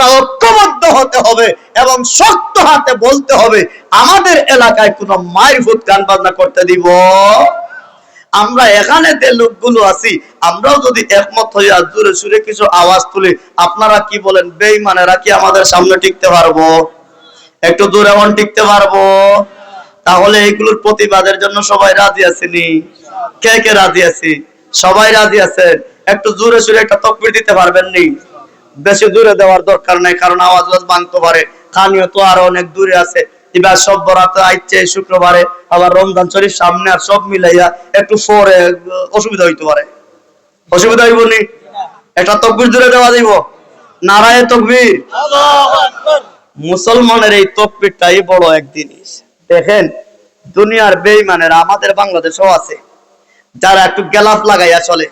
আমরা ঐক্যবদ্ধ হতে হবে এবং শক্ত হাতে বলতে হবে, আমাদের এলাকায় কোনো মায়ের ভূত গান বাজনা করতে দিব? আমরা এখানে যে লোকগুলো আছি, আমরাও যদি একমত হইয়া জোরে সুরে কিছু আওয়াজ তুলি, আপনারা কি বলেন বেইমানেরা কি আমাদের সামনে টিকতে পারব? একটু দূরে এমন টিকতে পারব? তাহলে এইগুলোর প্রতিবাদের জন্য সবাই রাজি আছেনি? কে কে রাজি আছি? সবাই রাজি আছেন? একটু জোরে সুরে একটা তকবির দিতে পারবেন নি? বেশি দূরে দেওয়ার দরকার নাই, কারণ আওয়াজ আওয়াজ ভাঙতে পারে। খানিও তো আরও অনেক দূরে আছে। এবার সব বরাত আইছে শুক্রবারে, আবার রমজান শরীফ সামনে আর সব মিলাইয়া একটু পরে অসুবিধা হইতে পারে। অসুবিধা হইব নি? একটা তকবির দূরে দেওয়া দিব নারায় তকবির। মুসলমানের এই তকবিরটাই বড় এক জিনিস। দেখেন, দুনিয়ার বেইমানেরা আমাদের বাংলাদেশও আছে। যারা একটু গেলাফ লাগাইয়া চলে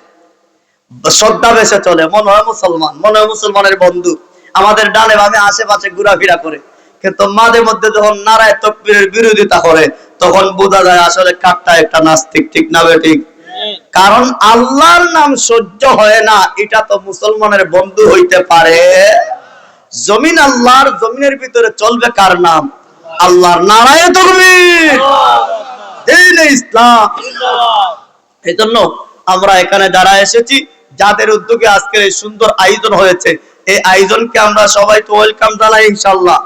শ্রদ্ধা বেশে চলে মনে হয় মুসলমান মনে হয় মুসলমানের বন্ধু। আমাদের ডানে বামে আশেপাশে ঘোরাফেরা করে। কিন্তু মাঝে মধ্যে যখন নারায় তকবীরের বিরোধিতা করে তখন বোঝা যায় আসলে কাঠটা একটা নাস্তিক ঠিক না ঠিক? কারণ আল্লাহর নাম সহ্য হয় না এটা তো মুসলমানের বন্ধু হইতে পারে। জমিন আল্লাহর জমিনের ভিতরে চলবে কার নাম? আল্লাহর নারায় তকবীর। দিন ইসলাম। এই জন্য আমরা এখানে যারা এসেছি যাদের উদ্যোগে আজকের এই সুন্দর আয়োজন হয়েছে, এই আয়োজনকে আমরা সবাই তো ওয়েলকাম জানাই ইনশাল্লাহ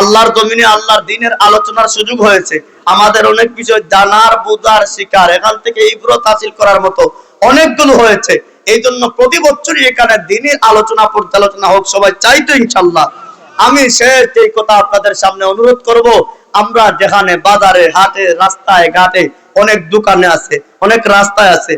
আল্লাহর জমিনে, আল্লাহর দিনের আলোচনার সুযোগ হয়েছে। আমাদের অনেক বিষয় জানার, বোঝার শিকার এখান থেকে ইব্রত হাসিল করার মতো অনেকগুলো হয়েছে। এই জন্য প্রতি বছরই এখানে দিনের আলোচনা, পর্যালোচনা হোক, সবাই চাইতো ইনশাল্লাহ আমি শেষ এই কথা আপনাদের সামনে অনুরোধ করব, আমরা যেখানে বাজারে, হাটে, রাস্তায়, ঘাটে অনেক দোকানে আছে, অনেক রাস্তায় আছে।